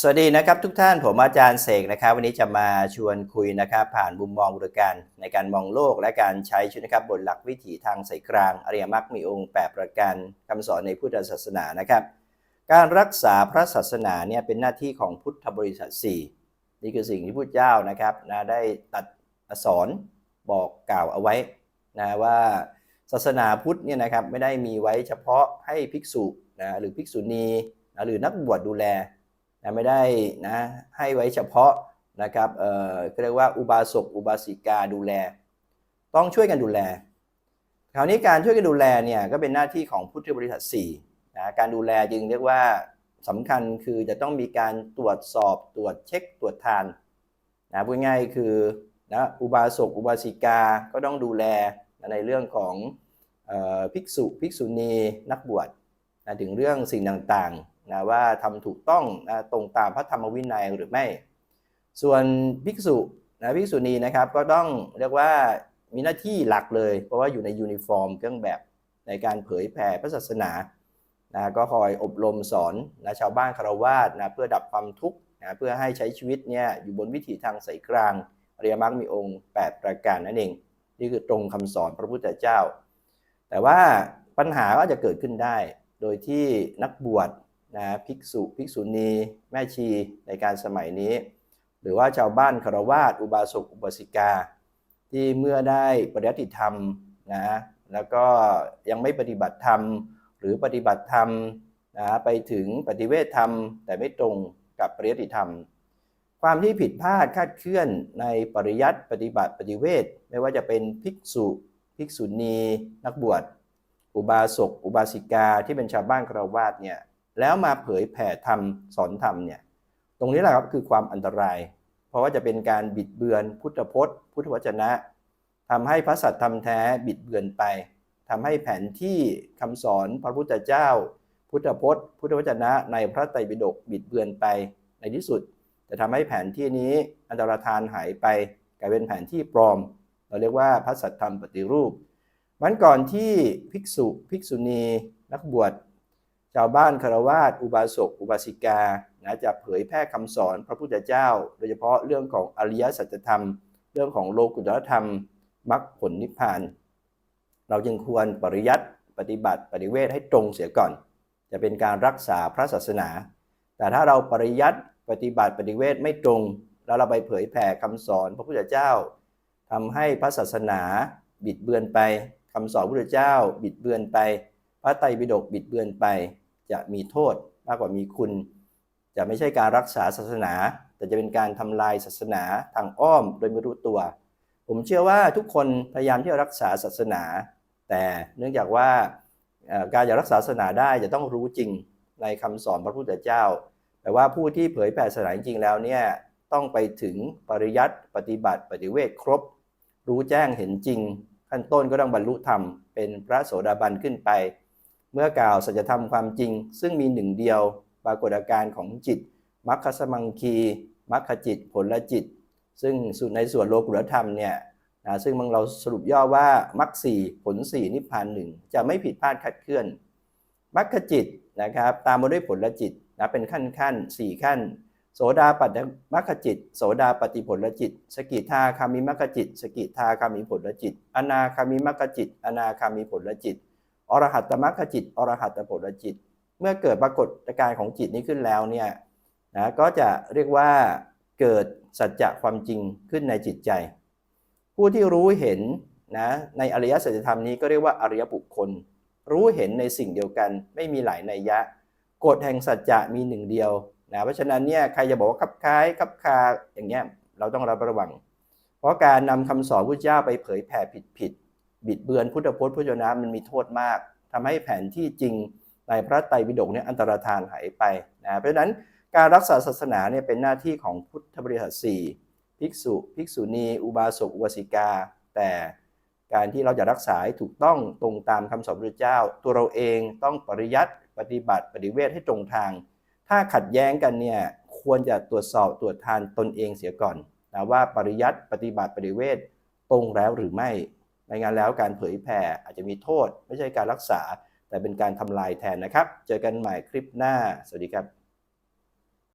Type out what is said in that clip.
สวัสดีนะครับทุกท่านผมอาจารย์เสกนะครับ วันนี้จะมาชวนคุยนะครับผ่านมุมมองบุรการในการมองโลกและการใช้ชีวิตนะครับบนหลักวิถีทางสายกลาง อริยมรรคมีองค์แปดประการคำสอนในพุทธศาสนานะครับ การรักษาพระศาสนาเนี่ยเป็นหน้าที่ของพุทธบริษัท 4 นี่คือสิ่งที่พุทธเจ้านะครับนะได้ตัดสอนบอกกล่าวเอาไว้นะว่าศาสนาพุทธเนี่ยนะครับไม่ได้มีไว้เฉพาะให้ภิกษุนะหรือภิกษุณีนะหรือนักบวชดูแล นะไม่ได้นะให้ไว้เฉพาะนะครับเอ่อเรียกว่าอุบาสกอุบาสิกาดูแล ต้องช่วยกันดูแล คราวนี้การช่วยกันดูแลเนี่ยก็เป็นหน้าที่ของพุทธบริษัท4นะการดูแลจึงเรียกว่าสำคัญคือจะต้องมีการตรวจสอบตรวจเช็คตรวจทานนะพูดง่ายๆคือนะอุบาสกอุบาสิกาก็ต้องดูแลนะในเรื่องของออภิกษุภิกษุณีนักบวช นะถึงเรื่องสิ่งต่างๆนะว่าทำถูกต้องนะตรงตามพระธรรมวินัยหรือไม่ ส่วนภิกษุนะภิกษุณีนะครับก็ต้องเรียกว่ามีหน้าที่หลักเลย เพราะว่าอยู่ในยูนิฟอร์ม เครื่องแบบในการเผยแผ่พระศาสนานะก็คอยอบรมสอนนะชาวบ้านคารวาสนะเพื่อดับความทุกข์นะเพื่อให้ใช้ชีวิตเนี่ยอยู่บนวิถีทางสายกลางอริยมรรคมีองค์ 8 ประการนั่นเองนี่คือตรงคำสอนพระพุทธเจ้า แต่ว่าปัญหาก็จะเกิดขึ้นได้ โดยที่นักบวชนะภิกษุภิกษุณีแม่ชีในการสมัยนี้ หรือว่าชาวบ้านคารวาสอุบาสกอุบาสิกา ที่เมื่อได้ปฏิบัติธรรมนะแล้วก็ยังไม่ปฏิบัติธรรม หรือปฏิบัติธรรมนะไปถึงปฏิเวทธรรม แต่ไม่ตรงกับปริยัติธรรม ความที่ผิดพลาดคาดเคลื่อนในปริยัติปฏิบัติปฏิเวทไม่ว่าจะเป็นภิกษุภิกษุณีนักบวช อุบาสกอุบาสิกาที่เป็นชาวบ้านคาวาสเนี่ยแล้วมาเผยแผ่ธรรมสอนธรรมเนี่ยตรงนี้แหละครับคือความอันตราย เพราะว่าจะเป็นการบิดเบือนพุทธพจน์ พุทธวจนะทำให้พระสัตธรรมแท้บิดเบือนไปทำให้แผนที่คำสอนพระพุทธเจ้า พุทธพจน์ พุทธวจนะ ในพระไตรปิฎกบิดเบือนไปในที่สุด จะทำให้แผนที่นี้อันตรธานหายไป กลายเป็นแผนที่ปลอม เราเรียกว่าพระสัตธรรมปฏิรูป มันก่อนที่ภิกษุภิกษุณีนักบวชชาวบ้านคารวาสอุบาสกอุบาสิกานะจะเผยแพร่คำสอนพระพุทธเจ้า โดยเฉพาะเรื่องของอริยสัจธรรม เรื่องของโลกุตรธรรมมรรคผลนิพพาน เราจึงควรปริยัติปฏิบัติปฏิเวทให้ตรงเสียก่อน จะเป็นการรักษาพระศาสนา แต่ถ้าเราปริยัติปฏิบัติปฏิเวทไม่ตรง แล้วเราไปเผยแผ่คำสอนพระพุทธเจ้าทำให้พระศาสนาบิดเบือนไป คำสอนพระพุทธเจ้าบิดเบือนไป พระไตรปิฎกบิดเบือนไป จะมีโทษมากกว่ามีคุณ จะไม่ใช่การรักษาศาสนา แต่จะเป็นการทำลายศาสนาทางอ้อมโดยไม่รู้ตัว ผมเชื่อว่าทุกคนพยายามที่จะรักษาศาสนา แต่เนื่องจากว่าการจะรักษาศาสนาได้จะต้องรู้จริงในคำสอนพระพุทธเจ้า แต่ว่าผู้ที่เผยแผ่ศาสนาจริงแล้วเนี่ยต้องไปถึงปริยัติปฏิบัติปฏิเวทครบ รู้แจ้งเห็นจริง ขั้นต้นก็ต้องบรรลุธรรมเป็นพระโสดาบันขึ้นไป เมื่อกล่าวสัจธรรมความจริง ซึ่งมีหนึ่งเดียวปรากฏอาการของจิตมัคคสมังคีมัคคจิตผลจิต ซึ่งส่วนในส่วนโลกุตธรรมเนี่ยนะซึ่งเราสรุปย่อว่ามรรคสี่ผลสี่นิพพานหนึ่งจะไม่ผิดพลาดคลาดเคลื่อนมรรคจิตนะครับตามมาด้วยผลจิตนะเป็นขั้นขั้นสี่ขั้น โสดาปัตมรรคจิต โสดาปฏิผลจิต สกิทาคามิมรรคจิต สกิทาคามิผลจิต อนาคามิมรรคจิต อนาคามิผลจิต อรหัตตมรรคจิต อรหัตตผลจิต เมื่อเกิดปรากฏการณ์ของจิตนี้ขึ้นแล้วเนี่ยนะก็จะเรียกว่าเกิดสัจจะความจริงขึ้นในจิตใจ ผู้ที่รู้เห็นนะในอริยสัจธรรมนี้ก็เรียกว่าอริยบุคคล รู้เห็นในสิ่งเดียวกันไม่มีหลายนัยยะ กฎแห่งสัจจะมีหนึ่งเดียว นะเพราะฉะนั้นเนี่ยใครจะบอกว่าคับคล้ายคับคาอย่างเงี้ยเราต้องระมัดระวัง เพราะการนำคำสอนพระเจ้าไปเผยแผ่ผิดผิดบิดเบือนพุทธพจน์พุทธนะมันมีโทษมากทำให้แผนที่จริงในพระไตรปิฎกเนี่ยอันตรธานหายไปนะเพราะฉะนั้นการรักษาศาสนาเนี่ยเป็นหน้าที่ของพุทธบริษัทสี่ภิกษุ ภิกษุณี อุบาสกอุบาสิกา แต่การที่เราจะรักษาถูกต้องตรงตามคำสอนพระเจ้า ตัวเราเองต้องปริยัติปฏิบัติปฏิเวทให้ตรงทาง ถ้าขัดแย้งกันเนี่ยควรจะตรวจสอบตรวจทานตนเองเสียก่อนนะว่าปริยัติปฏิบัติปฏิเวทตรงแล้วหรือไม่ไม่งั้นแล้วการเผยแผ่อาจจะมีโทษ ไม่ใช่การรักษา แต่เป็นการทำลายแทนนะครับ เจอกันใหม่คลิปหน้า สวัสดีครับ